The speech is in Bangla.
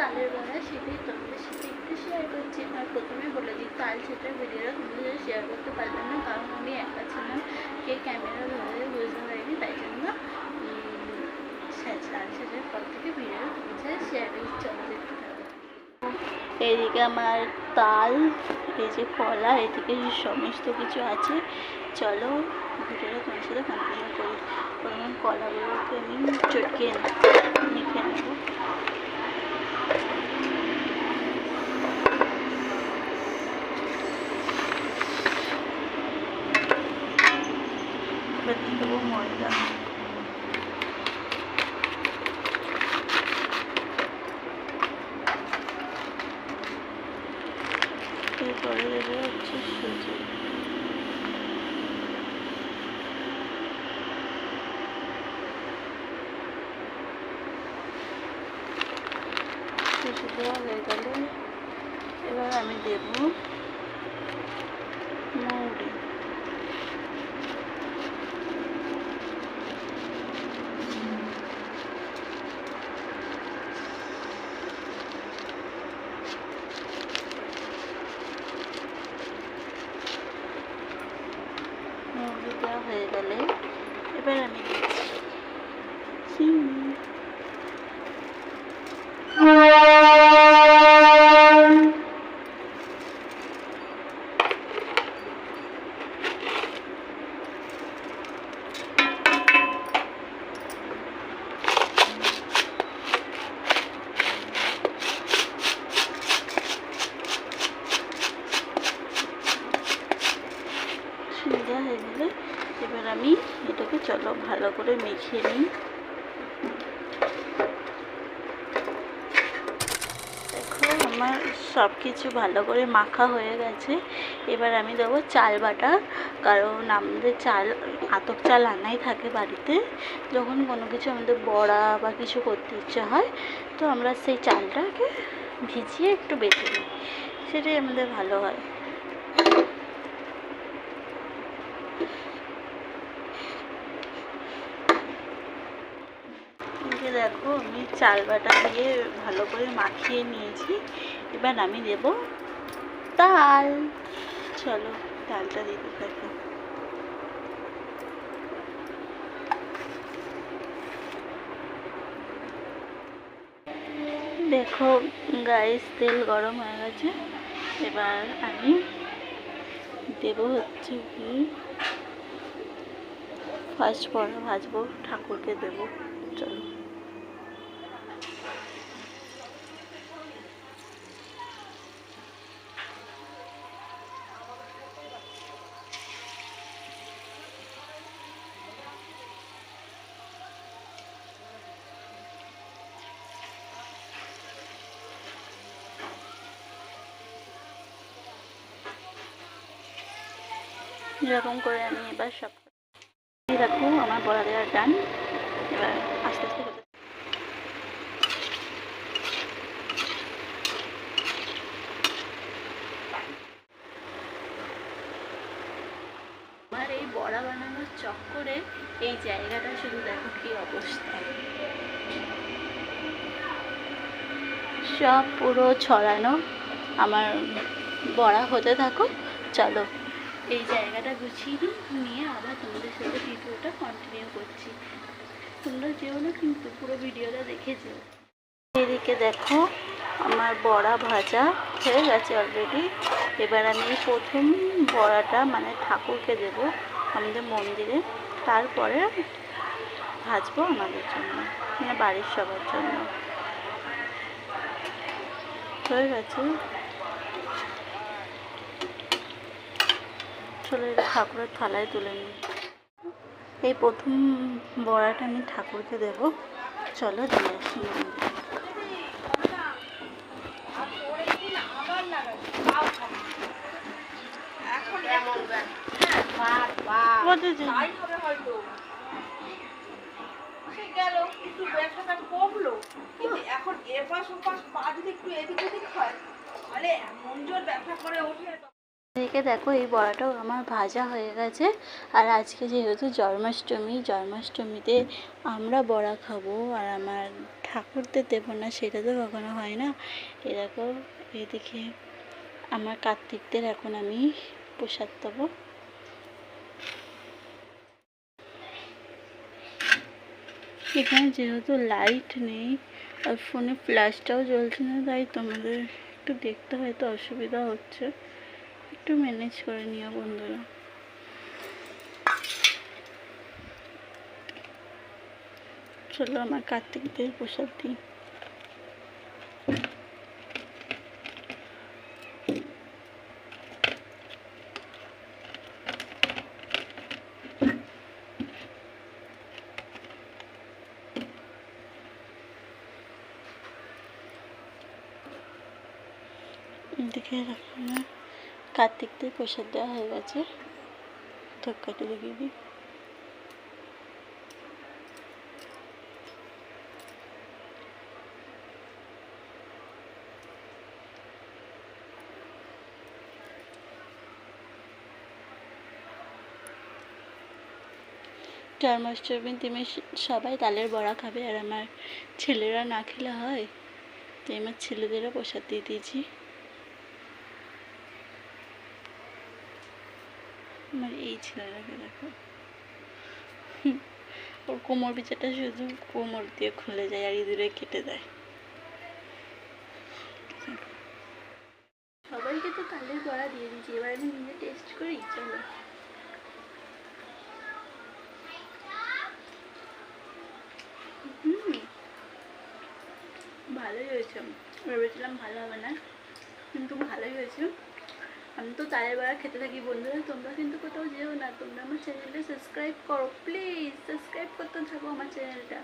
তালের বড়া সেটাই তোমাদের সাথে একটু শেয়ার করছি। আর প্রথমে বলে দিই, তাল সেটার ভিডিওটা তোমাদের শেয়ার করতে পারলাম না, কারণ আমি একা ছিলাম কে ক্যামেরা ধরে বুঝতে পারিনি, তাই জন্য তাল সেটার পর থেকে ভিডিও তোমাদের শেয়ার করছি এদিকে আমার তাল, এই যে কলা, এদিকে সমস্ত কিছু আছে, চলো ভিডিওটা তোমার সাথে কন্টিনিউ করি। প্রথমে কলাগুলোকে আমি চটকে মেখে নেব। এবার দিয়ে দেবো ময়দা। এরপরে হচ্ছে সুজি। গেলে এবার আমি দেব মৌরি মৌরি দেওয়া হয়ে গেলে এবার আমি দিচ্ছি চিনি সুন্দর হয়ে গেলে এবার আমি এটাকে চলো ভালো করে মেখে নিই দেখো আমার সব কিছু ভালো করে মাখা হয়ে গেছে। এবার আমি দেবো চাল বাটা, কারণ আমাদের চাল আতক চাল আনাই থাকে বাড়িতে। যখন কোনো কিছু আমাদের বড়া বা কিছু করতে ইচ্ছে হয়, তো আমরা সেই চালটাকে ভিজিয়ে একটু বেটে নিই। সেটাই আমাদের ভালো হয় এই যে দেখো, আমি চাল বাটা দিয়ে ভালো করে মাখিয়ে নিয়েছি। এবার আমি দেব তাল চলো তালটা দিতে থাকো দেখো। গাইস, তেল গরম হয়ে গেছে। এবার আমি দেব হচ্ছে কি ফার্স্ট পরে ভাজবো, ঠাকুরকে দেবো। চলো। এরকম করে আমি এবার সব দেখো, আমার বড়া দেওয়ার ডান এবার আস্তে আস্তে আমার এই বড়া বানানোর চক্করে এই জায়গাটা শুধু দেখো কি অবস্থা। সব পুরো ছড়ানো। আমার বড়া হতে থাকো চলো। এই জায়গাটা গুছিয়ে নিই নিয়ে আবার তোমাদের সাথে ভিডিওটা কন্টিনিউ করছি। তোমরা যেও না কিন্তু পুরো ভিডিওটা দেখে যেও। এদিকে দেখো, আমার বড়া ভাজা হয়ে গেছে অলরেডি এবার আমি প্রথম বড়াটা মানে ঠাকুরকে দেব আমাদের মন্দিরে। তারপরে ভাজবো আমাদের জন্য মানে বাড়ির সবার জন্য। হয়ে গেছে। চলো ঠাকুরের থালায় তুলে নিই। এই প্রথম বড়াটা আমি ঠাকুরকে দেব। চলো দিয়ে আসি। ওপাশ পা যদি একটু এদিক ওদিক হয়, তাহলে এমন জোর ব্যবসা করে ওঠে। এদিকে দেখো এই বড়াটাও আমার ভাজা হয়ে গেছে। আর আজকে যেহেতু জন্মাষ্টমী, জন্মাষ্টমীতে আমরা বড়া খাব আর আমার ঠাকুরদের দেবো না, সেটা তো কখনো হয় না। এরকম এদিকে আমার কার্তিকদের এখন আমি প্রসাদ দেবো। এখানে যেহেতু লাইট নেই আর ফোনে ফ্ল্যাশটাও জ্বলছে না, তাই তোমাদের একটু দেখতে হয়তো অসুবিধা হচ্ছে। একটু ম্যানেজ করে নিও বন্ধুরা। চলো আমার কার্তিকদের প্রসাদ দিই। দেখে রাখলাম কার্তিকদের প্রসাদ দেওয়া হয়ে গেছে। ধক্কাটি দেখিয়ে দিই। জন্মাষ্টমীর দিনে সবাই তালের বড়া খাবে আর আমার ছেলেরা না খেলে হয়। তাই আমার ছেলেদেরও প্রসাদ দিয়ে দিয়েছি। আমার এই ছেলেটাকে দেখো। ওর কোমর বিচাটা শুধু কোমর দিয়ে খুলে যায় আর ইঁদুরে কেটে দেয়। সবাইকে তো তালের বড়া দিয়ে দিয়েছি, এবার আমি নিজে টেস্ট করি, চলো। ভালোই হয়েছে। ভেবেছিলাম ভালো হবে না, কিন্তু ভালোই হয়েছে। আমি তো চায়ের বেড়া খেতে থাকি, বন্ধুরা, তোমরা কিন্তু কোথাও যেও না। তোমরা আমার চ্যানেলটা সাবস্ক্রাইব করো প্লিজ সাবস্ক্রাইব করতে থাকো আমার চ্যানেলটা